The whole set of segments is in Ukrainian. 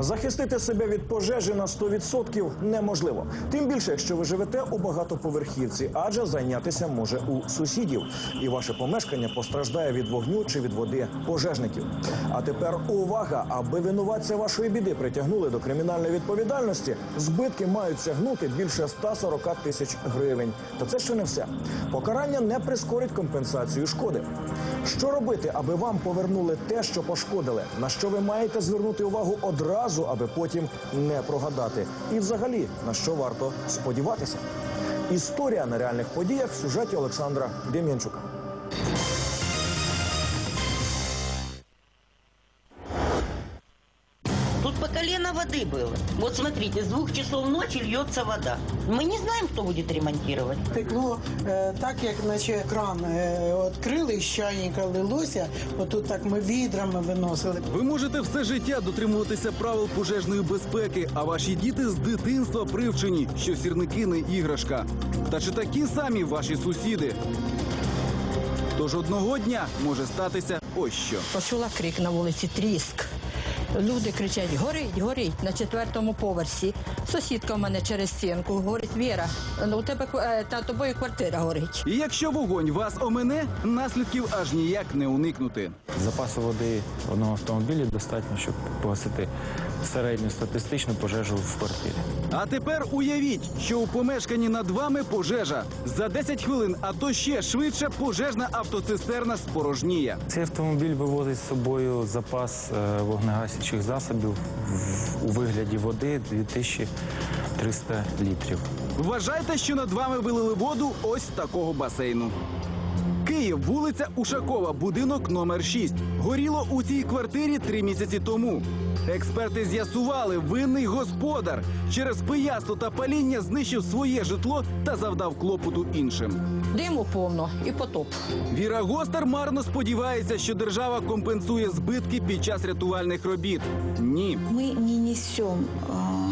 Захистити себе від пожежі на 100% неможливо. Тим більше, якщо ви живете у багатоповерхівці, адже зайнятися може у сусідів. І ваше помешкання постраждає від вогню чи від води пожежників. А тепер увага! Аби винуватця вашої біди притягнули до кримінальної відповідальності, збитки мають сягнути більше 140 тисяч гривень. Та це ще не все. Покарання не прискорить компенсацію шкоди. Що робити, аби вам повернули те, що пошкодили? На що ви маєте звернути увагу одразу, аби потім не прогадати? І взагалі на що варто сподіватися? Історія на реальних подіях в сюжеті Олександра Дем'янчука. воды было. Вот смотрите, с двух часов ночи льется вода. Мы не знаем, кто будет ремонтировать. Текло е, так, як наче кран е, відкрили, і з чайника лилося. Отут так ми відрами виносили. Ви можете все життя дотримуватися правил пожежної безпеки, а ваші діти з дитинства привчені, що сірники не іграшка. Та чи такі самі ваші сусіди? Тож одного дня може статися ось що. Почула крик на вулиці Тріск. Люди кричать: горить, горить на четвертому поверсі. Сусідка в мене через стінку говорить: Віра, ну у тебе е, та тобою квартира горить. І якщо вогонь вас омине, наслідків аж ніяк не уникнути. Запасу води одного автомобіля достатньо, щоб погасити середню статистичну пожежу в квартирі. А тепер уявіть, що у помешканні над вами пожежа. За 10 хвилин, а то ще швидше пожежна автоцистерна спорожніє. Цей автомобіль вивозить з собою запас е, вогнегасячих засобів у вигляді води 2300 літрів. Вважайте, що над вами вилили воду ось такого басейну. Київ, вулиця Ушакова, будинок номер 6. Горіло у цій квартирі три місяці тому. Експерти з'ясували, винний господар через пияство та паління знищив своє житло та завдав клопоту іншим. Диму повно і потоп. Віра Гостер марно сподівається, що держава компенсує збитки під час рятувальних робіт. Ні. мы не несем э,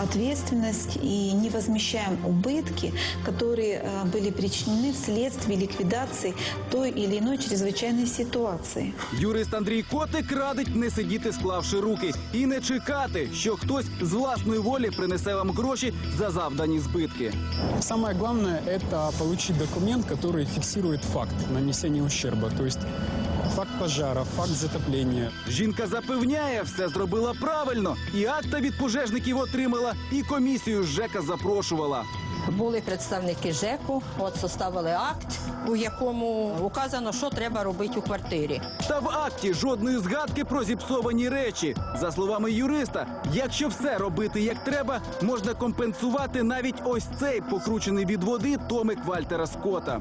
ответственность и не возмещаем убытки, которые э, были причинены вследствие ликвидации той или иной чрезвычайной ситуации. Юрист Андрій Котик радить не сидіти, склавши руки, і не чекати, що хтось з власної волі принесе вам гроші за завдані збитки. Самое главное – это получить документ, который фиксирует факт нанесения ущерба. То есть факт пожара, факт затоплення. Жінка запевняє, все зробила правильно, і акта від пожежників отримала, і комісію з ЖЕКа запрошувала Були представники ЖЕКу, от составили акт, у якому указано, що треба робити у квартирі. Та в акті жодної згадки про зіпсовані речі. За словами юриста, якщо все робити як треба, можна компенсувати навіть ось цей покручений від води томик Вальтера Скотта.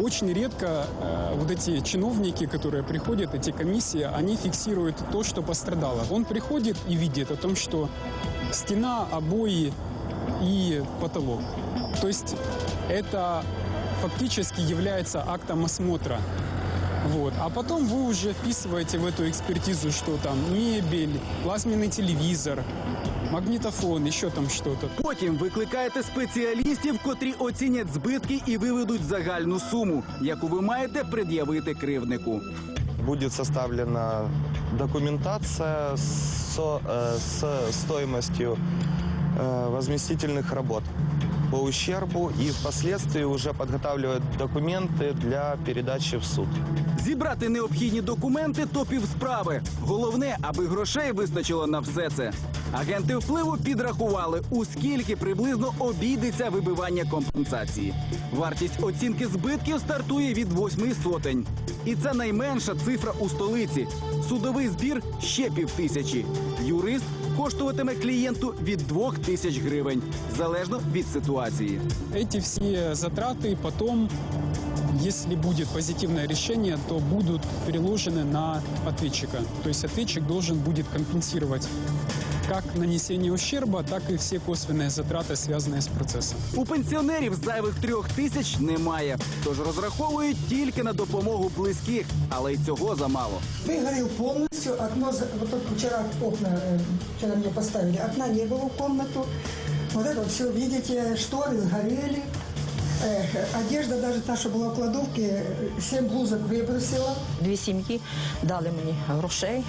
Очень редко э, вот эти чиновники, которые приходят, эти комиссии, они фиксируют то, что пострадало. Он приходит и видит о том, что стена, обои и потолок. То есть это фактически является актом осмотра. Вот. А потом вы уже вписываете в эту экспертизу, что там мебель, плазменный телевизор, магнитофон, еще там что-то. Потім викликаєте спеціалістів, котрі оцінять збитки і виведуть загальну суму, яку ви маєте пред'явити кривднику. будет составлена документация со- э, с стоимостью э, возместительных работ по ущербу и впоследствии уже подготавливают документы для передачи в суд. Зібрати необхідні документи то півсправи. Головне, аби грошей вистачило на все це. Агенти впливу підрахували, у скільки приблизно обійдеться вибивання компенсації. Вартість оцінки збитків стартує від восьми сотень. І це найменша цифра у столиці. Судовий збір ще півтисячі. Юрист коштуватиме клієнту від двох тисяч гривень, залежно від ситуації. Эти все затраты потом, если будет позитивное решение, то будут переложены на ответчика. То есть ответчик должен будет компенсировать как нанесение ущерба, так и все косвенные затраты, связанные с процессом. У пенсіонерів зайвих трьох тисяч немає, тож розраховують тільки на допомогу близьких, але й цього замало. Выгорел полностью, окно, за- вот тут вчера окна, э, вчера мне поставили, окна не было в комнату. Вот это вот все, видите, шторы сгорели. Э, одежда даже та, что была в кладовке, э, семь блузок выбросила. Дві сім'ї дали мені грошей.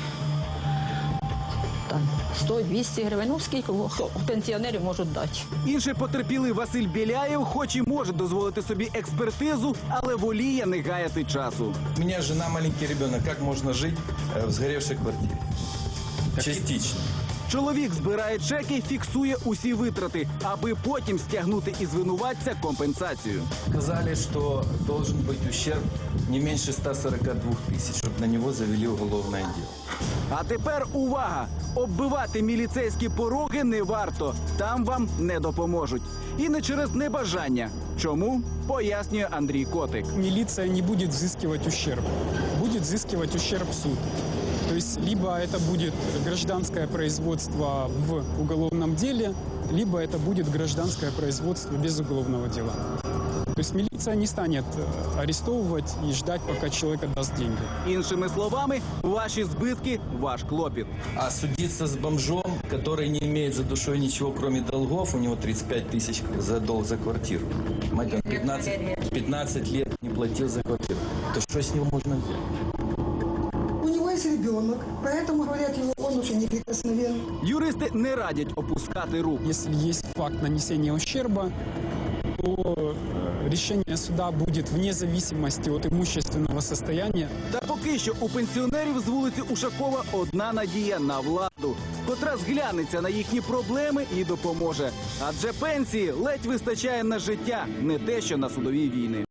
там 100-200 гривень. Ну скільки хто пенсіонерів можуть дати. Інший потерпілий Василь Біляєв, хоч і може дозволити собі експертизу, але воліє не гаяти часу. У меня жена, маленький дитина. Як можна жить э, в згорівшій квартирі? Частично. Чоловік збирає чеки, фіксує усі витрати, аби потім стягнути із винуватця компенсацію. Сказали, что должен быть ущерб не меньше 142 тысяч, чтобы на него завели уголовное дело. А тепер увага! Оббивати міліцейські пороги не варто. Там вам не допоможуть. І не через небажання. Чому? Пояснює Андрій Котик. Милиция не будет взыскивать ущерб. Будет взыскивать ущерб суд. То есть либо это будет гражданское производство в уголовном деле, либо это будет гражданское производство без уголовного дела. То есть милиция не станет э, арестовывать и ждать, пока человек отдаст деньги. Іншими словами, ваші збитки ваш клопіт. А судиться с бомжом, который не имеет за душой ничего, кроме долгов, у него 35 тысяч за долг за квартиру. Мать, он 15, 15 лет не платил за квартиру. То что с него можно взять? Ребенок, поэтому, говорят, его, он уже неприкосновен. Юристи не радять опускати рук. Если есть факт нанесения ущерба, то э, решение суда будет вне зависимости от имущественного состояния Та поки що у пенсіонерів з вулиці Ушакова одна надія на владу, котра зглянеться на їхні проблеми і допоможе. Адже пенсії ледь вистачає на життя, не те, що на судові війни.